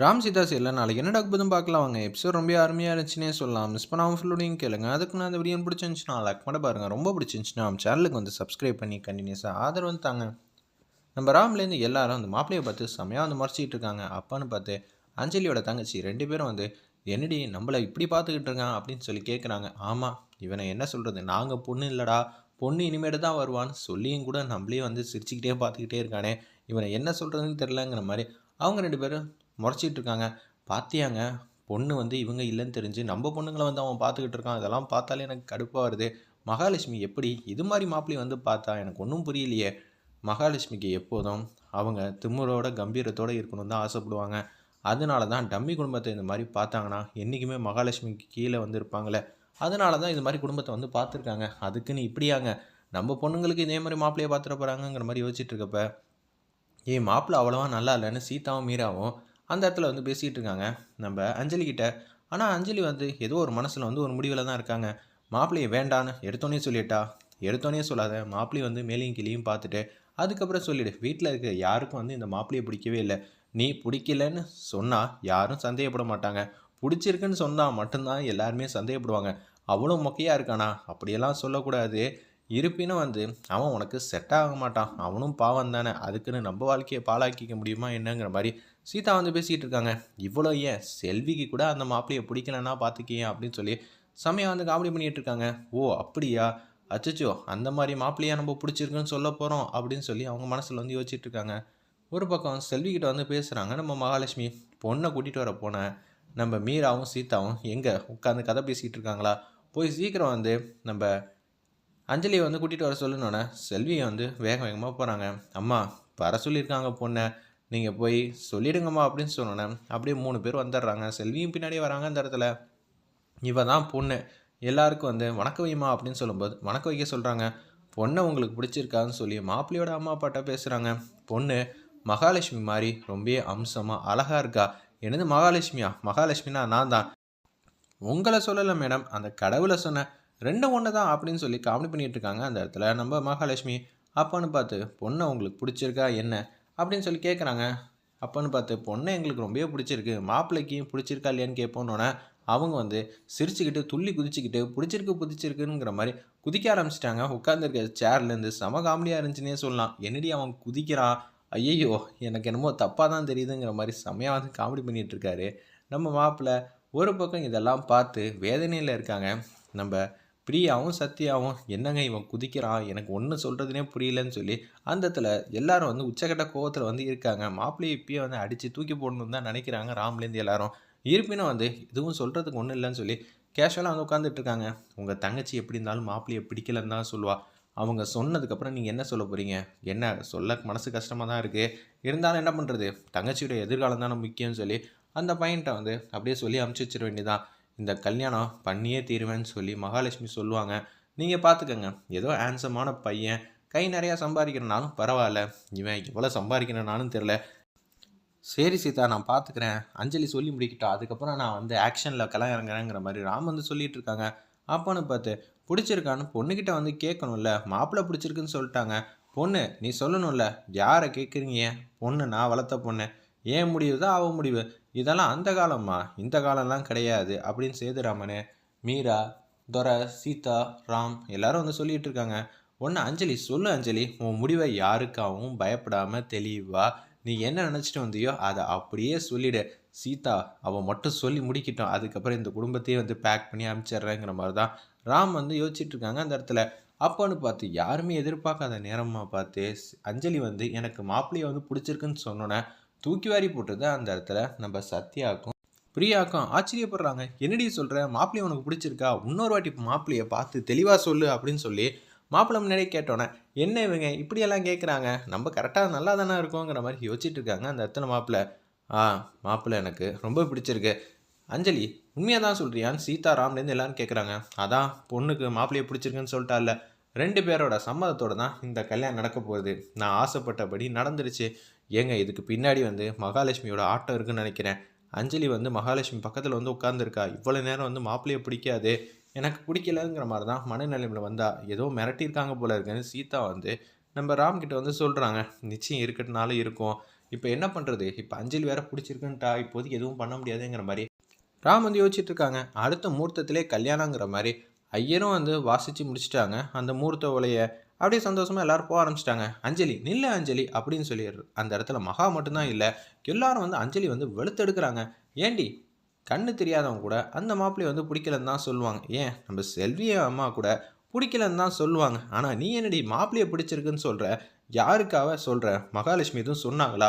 ராம் சீதா இல்லை நாளைக்கு என்ன டாக்குதும் பார்க்கலாம்? வாங்க எபிசோட் ரொம்ப அருமையாக இருந்துச்சுன்னே சொல்லலாம். மிஸ் பண்ணாமல் ஃபுல்லோடையும் கேளுங்க. அதுக்கு நான் அந்த வீடியோ பிடிச்சிருந்துச்சுன்னா லைக் பண்ண பாருங்கள் ரொம்ப பிடிச்சிருந்துச்சுன்னா நம்ம சேனலுக்கு வந்து சப்ஸ்கிரைப் பண்ணி கண்டினியூஸாக ஆதரவு வந்து தாங்க. நம்ம ராம்லேருந்து எல்லாரும் அந்த மாப்பிள்ளையை பார்த்து செமையாக வந்து மறைச்சிக்கிட்டு இருக்காங்க. அப்பான்னு பார்த்து அஞ்சலியோட தங்கச்சி ரெண்டு பேரும் வந்து என்னடி நம்மளை இப்படி பார்த்துக்கிட்டு இருக்கான்? அப்படின்னு சொல்லி கேட்குறாங்க ஆமாம் இவனை என்ன சொல்கிறது நாங்கள் பொண்ணு இல்லைடா. பொண்ணு இனிமேட்டு தான் வருவான்னு சொல்லியும் கூட நம்மளே வந்து சிரிச்சுக்கிட்டே பார்த்துக்கிட்டே இருக்கானே. இவனை என்ன சொல்கிறதுன்னு தெரிலங்கிற மாதிரி அவங்க ரெண்டு பேரும் முறைச்சிட்டு இருக்காங்க பார்த்தியாங்க பொண்ணு வந்து இவங்க இல்லைன்னு தெரிஞ்சு நம்ம பொண்ணுங்களை வந்து அவன் பார்த்துக்கிட்டு இருக்கான். இதெல்லாம் பார்த்தாலே எனக்கு கடுப்பாக வருது. மகாலட்சுமி எப்படி? இது மாதிரி மாப்பிள்ளை வந்து பார்த்தா எனக்கு ஒன்றும் புரியலையே. மகாலட்சுமிக்கு எப்போதும் அவங்க திமுறோட கம்பீரத்தோடு இருக்கணும்னு தான் ஆசைப்படுவாங்க. அதனால தான் டம்மி குடும்பத்தை இந்த மாதிரி பார்த்தாங்கன்னா என்றைக்குமே மகாலட்சுமிக்கு கீழே வந்து இருப்பாங்களே அதனால தான் இது மாதிரி குடும்பத்தை வந்து பார்த்துருக்காங்க. அதுக்குன்னு இப்படியாங்க. நம்ம பொண்ணுங்களுக்கு இதே மாதிரி மாப்பிள்ளையை பார்த்துட போகிறாங்கங்கிற மாதிரி யோசிச்சுட்டு இருக்கப்ப ஏய் மாப்பிள்ளை அவ்வளோவா நல்லா இல்லைன்னு சீதாவும் மீராவும் அந்த இடத்துல வந்து பேசிகிட்டு இருக்காங்க. நம்ம அஞ்சலிக்கிட்ட ஆனால் அஞ்சலி வந்து ஏதோ ஒரு மனசில் வந்து ஒரு முடிவில் தான் இருக்காங்க. மாப்பிள்ளையை வேண்டான்னு எடுத்தோன்னே சொல்லிட்டா? எடுத்தோன்னே சொல்லாத. மாப்பிள்ளை வந்து மேலையும் கிளியும் பார்த்துட்டு அதுக்கப்புறம் சொல்லிவிடு வீட்டில் இருக்க யாருக்கும் வந்து இந்த மாப்பிள்ளையை பிடிக்கவே இல்லை. நீ பிடிக்கலன்னு சொன்னால் யாரும் சந்தேகப்பட மாட்டாங்க. பிடிச்சிருக்குன்னு சொன்னால் மட்டும்தான் எல்லாருமே சந்தேகப்படுவாங்க. அவ்வளோ மொக்கையாக இருக்கானா? அப்படியெல்லாம் சொல்லக்கூடாது. இருப்பினும் வந்து அவன் உனக்கு செட் ஆக மாட்டான். அவனும் பாவம் தானே. அதுக்குன்னு நம்ம வாழ்க்கையை பாழாக்கிக்க முடியுமா என்னங்கிற மாதிரி சீதா வந்து பேசிகிட்டு இருக்காங்க. இவ்வளோ ஏன்? செல்விக்கு கூட அந்த மாப்பிள்ளையை பிடிக்கலன்னா பார்த்துக்கியேன் அப்படின்னு சொல்லி சமயம் வந்து காமெடி பண்ணிகிட்டு இருக்காங்க. ஓ அப்படியா? அச்சச்சோ அந்த மாதிரி மாப்பிள்ளையா நம்ம பிடிச்சிருக்குன்னு சொல்ல போகிறோம் அப்படின்னு சொல்லி அவங்க மனசில் வந்து யோசிச்சுட்டு இருக்காங்க. ஒரு பக்கம் செல்விக்கிட்ட வந்து பேசுகிறாங்க நம்ம மகாலட்சுமி பொண்ணை கூட்டிகிட்டு வர போனேன் நம்ம மீராவும் சீதாவும் எங்கே உட்காந்து கதை பேசிக்கிட்டு இருக்காங்களா? போய் சீக்கிரம் வந்து நம்ம அஞ்சலியை வந்து கூட்டிகிட்டு வர சொல்லணுன்னே செல்வியை வந்து வேக வேகமாக போகிறாங்க அம்மா வர சொல்லியிருக்காங்க பொண்ணை. நீங்கள் போய் சொல்லிடுங்கம்மா அப்படின்னு சொன்னோன்னே அப்படியே மூணு பேர் வந்துடுறாங்க. செல்வியும் பின்னாடியே வராங்க அந்த இடத்துல. இவ தான் பொண்ணு. எல்லாருக்கும் வந்து வணக்க வைமா அப்படின்னு சொல்லும்போது வணக்க வைக்க சொல்கிறாங்க பொண்ணை உங்களுக்கு பிடிச்சிருக்கான்னு சொல்லி மாப்பிள்ளையோட அம்மா அப்பாட்ட பேசுகிறாங்க பொண்ணு மகாலட்சுமி மாதிரி ரொம்ப அம்சமாக அழகாக இருக்கா? என்னது மகாலட்சுமியா? மகாலட்சுமினா நான் தான் உங்களை சொல்லலை மேடம். அந்த கடவுளை சொன்னேன். ரெண்டும் ஒன்று தான் அப்படின்னு சொல்லி காமெடி பண்ணிகிட்டு இருக்காங்க அந்த இடத்துல. நம்ம மகாலட்சுமி அப்பான்னு பார்த்து பொண்ணை உங்களுக்கு பிடிச்சிருக்கா என்ன? அப்படின்னு சொல்லி கேட்குறாங்க அப்பன்னு பார்த்து பொண்ணை எங்களுக்கு ரொம்பவே பிடிச்சிருக்கு. மாப்பிள்ளைக்கும் பிடிச்சிருக்கா இல்லையான்னு கேட்போன்னொன்னே அவங்க வந்து சிரிச்சுக்கிட்டு துள்ளி குதிச்சுக்கிட்டு பிடிச்சிருக்கு பிடிச்சிருக்குங்கிற மாதிரி குதிக்க ஆரம்பிச்சிட்டாங்க. உட்காந்துருக்க சேர்லேருந்து செம காமெடியாக இருந்துச்சுன்னே சொல்லலாம். என்னடி அவன் குதிக்கிறான் ஐயையோ எனக்கு என்னமோ தப்பாக தான் தெரியுதுங்கிற மாதிரி செம்மையாக வந்து காமெடி பண்ணிகிட்டு இருக்காரு. நம்ம மாப்பிள்ளை ஒரு பக்கம் இதெல்லாம் பார்த்து வேதனையில் இருக்காங்க. நம்ம பிரியாவும் சத்யாவும் என்னங்க இவன் குதிக்கிறான்? எனக்கு ஒன்றும் சொல்கிறதுனே புரியலன்னு சொல்லி அந்த இடத்துல எல்லாரும் வந்து உச்சக்கட்ட கோவத்தில் வந்து இருக்காங்க. மாப்பிள்ளையை இப்பயே வந்து அடித்து தூக்கி போடணும்னு தான் நினைக்கிறாங்க ராம்லேருந்து எல்லாரும். இருப்பினும் வந்து இதுவும் சொல்கிறதுக்கு ஒன்றும் இல்லைன்னு சொல்லி கேஷுவலாக வந்து உட்காந்துட்டு இருக்காங்க. உங்கள் தங்கச்சி எப்படி இருந்தாலும் மாப்பிள்ளையை பிடிக்கலன்னு தான் சொல்லுவாள் அவங்க சொன்னதுக்கப்புறம் நீங்கள் என்ன சொல்ல போகிறீங்க என்ன? சொல்ல மனசு கஷ்டமாக தான் இருக்குது இருந்தாலும் என்ன பண்ணுறது தங்கச்சியோட எதிர்காலம் தானே முக்கியம்னு சொல்லி அந்த பையன்கிட்ட வந்து அப்படியே சொல்லி அமுச்சு வச்சிட வேண்டியதான் இந்த கல்யாணம் பண்ணியே தீருவேன்னு சொல்லி மகாலட்சுமி சொல்லுவாங்க. நீங்கள் பார்த்துக்கங்க ஏதோ ஹேண்ட்ஸமான பையன் கை நிறையா சம்பாதிக்கிறனாலும் பரவாயில்ல. இவன் எவ்வளோ சம்பாதிக்கிறனாலும் தெரில சரி சீதா நான் பார்த்துக்கிறேன் அஞ்சலி சொல்லி முடிக்கிட்டா? அதுக்கப்புறம் நான் வந்து ஆக்ஷனில் கலாம் இறங்குறேங்கிற மாதிரி ராம் வந்து சொல்லிட்டு இருக்காங்க. அப்போன்னு பார்த்து பிடிச்சிருக்கான்னு பொண்ணுக்கிட்ட வந்து கேட்கணும்ல. மாப்பிள்ளை பிடிச்சிருக்குன்னு சொல்லிட்டாங்க. பொண்ணு நீ சொல்லணும்ல. யாரை கேட்குறீங்க பொண்ணு நான் வளர்த்த பொண்ணு. ஏன் முடிவு? தான் அவ முடிவு. இதெல்லாம் அந்த காலம்மா. இந்த காலம்லாம் கிடையாது. அப்படின்னு சேதுராமனு மீரா துரை சீதா ராம் எல்லாரும் வந்து சொல்லிகிட்டு இருக்காங்க. ஒன்று அஞ்சலி சொல்லு அஞ்சலி. உன் முடிவை யாருக்காகவும் பயப்படாமல் தெளிவா நீ என்ன நினச்சிட்டு வந்தியோ அதை அப்படியே சொல்லிடு. சீதா அவன் மட்டும் சொல்லி முடிக்கிட்டோம். அதுக்கப்புறம் இந்த குடும்பத்தையே வந்து பேக் பண்ணி அனுப்பிச்சிட்றேங்கிற மாதிரி தான் ராம் வந்து யோசிச்சுட்டு இருக்காங்க அந்த இடத்துல. அப்போன்னு பார்த்து யாருமே எதிர்பார்க்காத நேரமாக பார்த்து அஞ்சலி வந்து எனக்கு மாப்பிள்ளையை வந்து பிடிச்சிருக்குன்னு சொன்னோன்னே தூக்கி வாரி போட்டது அந்த இடத்துல. நம்ம சத்யாக்கும் பிரியாக்கும் ஆச்சரியப்படுறாங்க. என்னடி சொல்கிற மாப்பிள்ளை உனக்கு பிடிச்சிருக்கா? இன்னொரு வாட்டி மாப்பிள்ளையை பார்த்து தெளிவாக சொல்லு அப்படின்னு சொல்லி மாப்பிள்ளை முன்னாடியே கேட்டோன்னே என்ன இவங்க? இப்படியெல்லாம் கேட்குறாங்க நம்ம கரெக்டாக நல்லா தானே இருக்கோங்கிற மாதிரி யோசிச்சுட்டு இருக்காங்க அந்த இடத்துல மாப்பிள்ளை. ஆ மாப்பிள்ளை எனக்கு ரொம்ப பிடிச்சிருக்கு. அஞ்சலி உண்மையாக தான் சொல்கிறியான்னு சீதாராம்லேருந்து எல்லாரும் கேட்குறாங்க அதான் பொண்ணுக்கு மாப்பிள்ளையை பிடிச்சிருக்குன்னு சொல்லிட்டால ரெண்டு பேரோட சம்மதத்தோடு தான் இந்த கல்யாணம் நடக்க போகுது. நான் ஆசைப்பட்டபடி நடந்துருச்சு. ஏங்க இதுக்கு பின்னாடி வந்து மகாலட்சுமியோட ஆட்டம் இருக்குன்னு நினைக்கிறேன். அஞ்சலி வந்து மகாலட்சுமி பக்கத்தில் வந்து உட்காந்துருக்கா இவ்வளோ நேரம் வந்து மாப்பிள்ளையை பிடிக்காது. எனக்கு பிடிக்கலங்கிற மாதிரி தான் மனநிலைமையில் வந்தா. ஏதோ மிரட்டியிருக்காங்க போல இருக்குன்னு சீதா வந்து நம்ம ராம்கிட்ட வந்து சொல்கிறாங்க நிச்சயம் இருக்கட்டுனாலும் இருக்கும். இப்போ என்ன பண்ணுறது இப்போ அஞ்சலி வேற பிடிச்சிருக்குன்ட்டா. இப்போதைக்கு எதுவும் பண்ண முடியாதுங்கிற மாதிரி. ராம் வந்து யோசிச்சுட்டு இருக்காங்க அடுத்த முகூர்த்தத்திலே கல்யாணங்கிற மாதிரி. ஐயரும் வந்து வாசித்து முடிச்சிட்டாங்க. அந்த முகூர்த்த உலையை அப்படியே சந்தோஷமாக எல்லோரும் போக ஆரம்பிச்சிட்டாங்க. அஞ்சலி நில்ல அஞ்சலி அப்படின்னு சொல்லி அந்த இடத்துல மகா மட்டும்தான் இல்லை எல்லாரும் வந்து அஞ்சலி வந்து வெளுத்தெடுக்கிறாங்க. ஏண்டி? கண்ணு தெரியாதவங்க கூட அந்த மாப்பிள்ளையை வந்து பிடிக்கலன்னு தான் சொல்லுவாங்க. ஏன்? நம்ம செல்விய அம்மா கூட பிடிக்கலன்னு தான் சொல்லுவாங்க. ஆனால் நீ என்னடி மாப்பிள்ளையை பிடிச்சிருக்குன்னு சொல்கிற யாருக்காக சொல்கிற மகாலட்சுமி எதுவும் சொன்னாங்களா?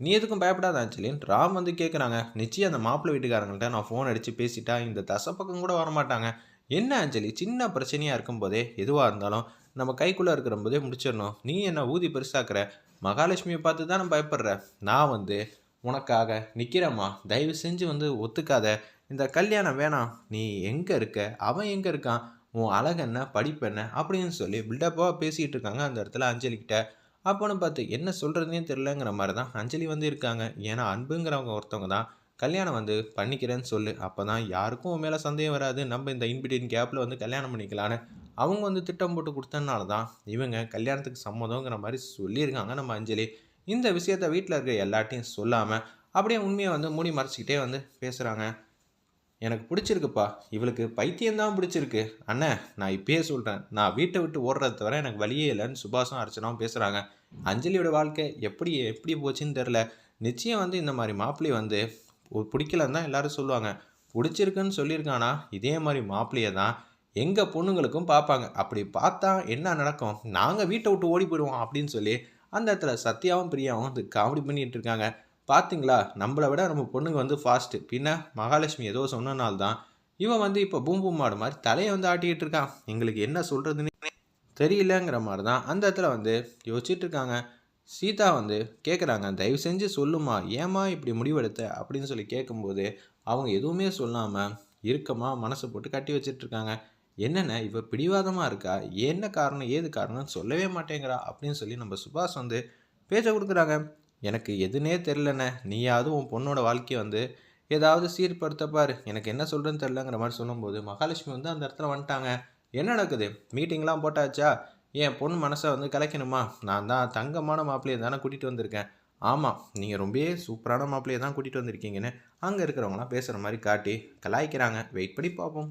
நீ எதுக்கும் பயப்படாத அஞ்சலின்னு ராம் வந்து கேட்குறாங்க நிச்சயம் அந்த மாப்பிள்ளை வீட்டுக்காரங்கள்ட்ட நான் ஃபோன் அடித்து பேசிட்டா இந்த தசப்பக்கம் கூட வரமாட்டாங்க. என்ன அஞ்சலி? சின்ன பிரச்சனையாக இருக்கும்போதே எதுவாக இருந்தாலும் நம்ம கைக்குள்ளே இருக்கிற போதே முடிச்சிடணும். நீ என்ன ஊதி பெருசாக்குற? மகாலட்சுமியை பார்த்து தான் நான் பயப்படுற? நான் வந்து உனக்காக நிற்கிறேம்மா தயவு செஞ்சு வந்து ஒத்துக்காத. இந்த கல்யாணம் வேணாம். நீ எங்கே இருக்க? அவன் எங்கே இருக்கான்? உன் அழகு என்ன? படிப்பு என்ன? அப்படின்னு சொல்லி பில்டப்பாக பேசிகிட்டு இருக்காங்க அந்த இடத்துல அஞ்சலிக்கிட்ட அப்போன்னு பார்த்து என்ன சொல்கிறதுனே தெரிலங்கிற மாதிரி தான் அஞ்சலி வந்து இருக்காங்க. ஏன்னா அன்புங்கிறவங்க ஒருத்தவங்க தான். கல்யாணம் வந்து பண்ணிக்கிறேன்னு சொல்லு. அப்போ தான் யாருக்கும் உன் மேலே சந்தேகம் வராது. நம்ம இந்த இன்பிடின் கேப்பில் வந்து கல்யாணம் பண்ணிக்கலான்னு. அவங்க வந்து திட்டம் போட்டு கொடுத்தனால தான் இவங்க கல்யாணத்துக்கு சம்மதங்கிற மாதிரி சொல்லியிருக்காங்க நம்ம அஞ்சலி. இந்த விஷயத்த வீட்டில் இருக்கிற எல்லாட்டையும் சொல்லாமல் அப்படியே உண்மையை வந்து மூடி மறைச்சிக்கிட்டே வந்து பேசுகிறாங்க எனக்கு பிடிச்சிருக்குப்பா. இவளுக்கு பைத்தியம்தான் பிடிச்சிருக்கு. அண்ணே நான் இப்பயே சொல்கிறேன் நான் வீட்டை விட்டு ஓடுறது தவிர எனக்கு வழியே இல்லைன்னு சுபாஷும் அர்ச்சனாவும் பேசுகிறாங்க அஞ்சலியோட வாழ்க்கை எப்படி எப்படி போச்சுன்னு தெரில நிச்சயம் வந்து இந்த மாதிரி மாப்பிள்ளை வந்து பிடிக்கலன்னு தான் எல்லாரும் சொல்லுவாங்க. பிடிச்சிருக்குன்னு சொல்லியிருக்கானா? இதே மாதிரி மாப்பிள்ளையை தான் எங்கள் பொண்ணுங்களுக்கும் பார்ப்பாங்க. அப்படி பார்த்தா என்ன நடக்கும்? நாங்கள் வீட்டை விட்டு ஓடி போயிடுவோம் அப்படின்னு சொல்லி அந்த இடத்துல சத்யாவும் பிரியாவும் இது காமெடி பண்ணிகிட்டு இருக்காங்க. பார்த்தீங்களா நம்மளை விட நம்ம பொண்ணுங்க வந்து ஃபாஸ்ட்டு பின்ன மகாலட்சுமி ஏதோ சொன்னனால்தான் தான். இவன் வந்து இப்போ பூம் பூம் மாடு மாதிரி தலையை வந்து ஆட்டிக்கிட்டு இருக்கான். எங்களுக்கு என்ன சொல்கிறதுன்னு தெரியலங்கிற மாதிரி தான் அந்த இடத்துல வந்து யோசிச்சுட்டு இருக்காங்க. சீதா வந்து கேட்குறாங்க தயவு செஞ்சு சொல்லுமா ஏமா இப்படி முடிவெடுத்த? அப்படின்னு சொல்லி கேட்கும்போது அவங்க எதுவுமே சொல்லாமல் இறுக்கமாக மனசை போட்டு கட்டி வச்சிட்ருக்காங்க. என்னென்ன இவள் பிடிவாதமாக இருக்கா? என்ன காரணம் ஏது காரணம்னு சொல்லவே மாட்டேங்கிறா? அப்படின்னு சொல்லி நம்ம சுபாஷ் வந்து பேச்சை கொடுக்குறாங்க. எனக்கு எதுனே தெரிலண்ணே நீயாவது உன் பொண்ணோட வாழ்க்கையை வந்து ஏதாவது சீர்படுத்தப்பார் எனக்கு என்ன சொல்கிறேன்னு தெரிலங்கிற மாதிரி சொல்லும்போது மகாலட்சுமி வந்து அந்த இடத்துல வந்துட்டாங்க. என்ன நடக்குது? மீட்டிங்லாம் போட்டாச்சா? என் பொண்ணு மனசை வந்து கலைக்கணுமா? நான் தான் தங்கமான மாப்பிள்ளையை தானே கூட்டிகிட்டு வந்திருக்கேன். ஆமாம் நீங்கள் ரொம்பவே சூப்பரான மாப்பிள்ளையை தான் கூட்டிகிட்டு வந்திருக்கீங்கன்னு அங்கே இருக்கிறவங்களாம் பேசுகிற மாதிரி காட்டி கலாய்க்கிறாங்க. வெயிட் பண்ணி பார்ப்போம்.